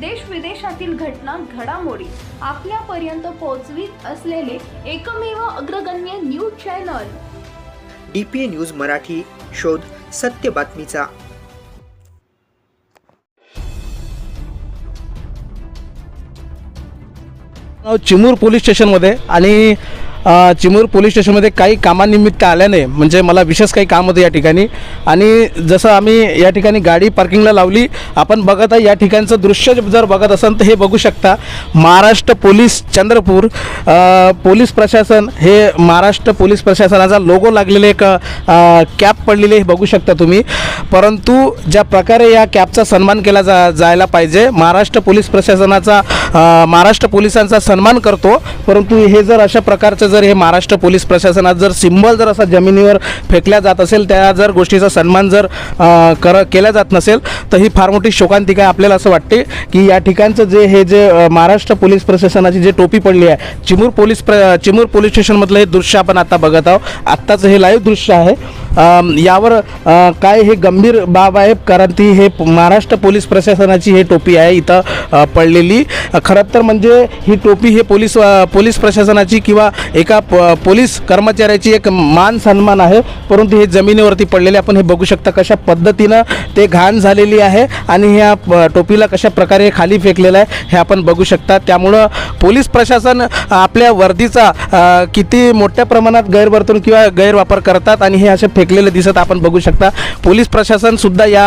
देश विदेशातील घटना घडामोडी आपल्यापर्यंत पोहोचवीत असलेले एकमेव अग्रगण्य news channel. D P A news Marathi शोध सत्य बातमीचा. चिमूर पोलीस स्टेशनमध्ये आणि चिमूर पोलीस स्टेशनमध्ये काही कामानिमित्त आल्याने म्हणजे मला विशेष काही काम होतं या ठिकाणी. आणि जसं आम्ही या ठिकाणी गाडी पार्किंगला लावली आपण बघत आहे या ठिकाणचं दृश्य जर बघत असाल तर हे बघू शकता. महाराष्ट्र पोलीस चंद्रपूर पोलीस प्रशासन हे महाराष्ट्र पोलीस प्रशासनाचा लोगो लागलेले एक कॅप पडलेले हे बघू शकता तुम्ही. परंतु ज्या प्रकारे या कॅपचा सन्मान केला जा जायला पाहिजे महाराष्ट्र पोलीस प्रशासनाचा महाराष्ट्र पोलिसांचा सन्मान करतो परंतु हे जर अशा प्रकारचं जर हे महाराष्ट्र पोलीस प्रशासनात जर सिंबल जर असा जमिनीवर फेकल्या जात असेल त्या जर गोष्टीचा सन्मान जर कर केला जात नसेल तर ही फार मोठी शोकांतिका आहे. आपल्याला असं वाटते की या ठिकाणचं जे हे जे महाराष्ट्र पोलीस प्रशासनाची जे टोपी पडली आहे चिमूर पोलीस प्र चिमूर पोलीस स्टेशनमधलं हे दृश्य आपण आता बघत आहोत. आत्ताचं हे लाईव्ह दृश्य आहे. यावर काय हे गंभीर बाब आहे कारण ती हे महाराष्ट्र पोलीस प्रशासनाची हे टोपी आहे इथं पडलेली. खरं तर म्हणजे ही टोपी हे पोलीस पोलीस प्रशासनाची किंवा एक प- पोलीस कर्मचाऱ्याची एक मान सन्मान आहे. परंतु हे जमिनीवरती पडलेले आपण हे बघू शकता कशा पद्धतीनं ते घाण झालेली आहे आणि ह्या टोपीला कशा प्रकारे खाली फेकलेलं आहे हे आपण बघू शकता. त्यामुळं पोलीस प्रशासन आपल्या वर्दीचा किती मोठ्या प्रमाणात गैरवर्तून किंवा गैरवापर करतात आणि हे असे फेकलेले दिसत आपण बघू शकता. पोलीस प्रशासनसुद्धा या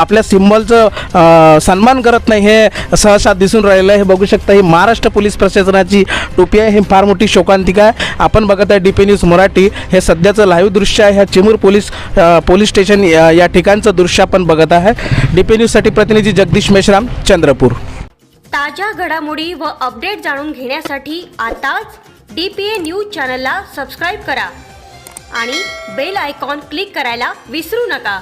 आपल्या सिम्बॉलचं सन्मान करत नाही हे सहसा दिसून राहिलं आहे. हे बघू शकता ही महाराष्ट्र पोलीस प्रशासनाची टोपी आहे. ही फार मोठी शोकांतिका आहे. आपण बघत आहे डी पी न्यूज मराठी. हे सध्याचं लाईव्ह दृश्य आहे. ह्या चिमूर पोलीस पोलीस स्टेशन या या ठिकाणचं दृश्य आपण बघत आहे. डी पी न्यूजसाठी प्रतिनिधी जगदीश मेश्राम चंद्रपूर. ताज्या घडामोडी व अपडेट जाणून घेण्यासाठी आताच डी पी ए न्यूज चॅनलला सबस्क्राईब करा. आणि बेल आयकॉन क्लिक करायला विसरू नका.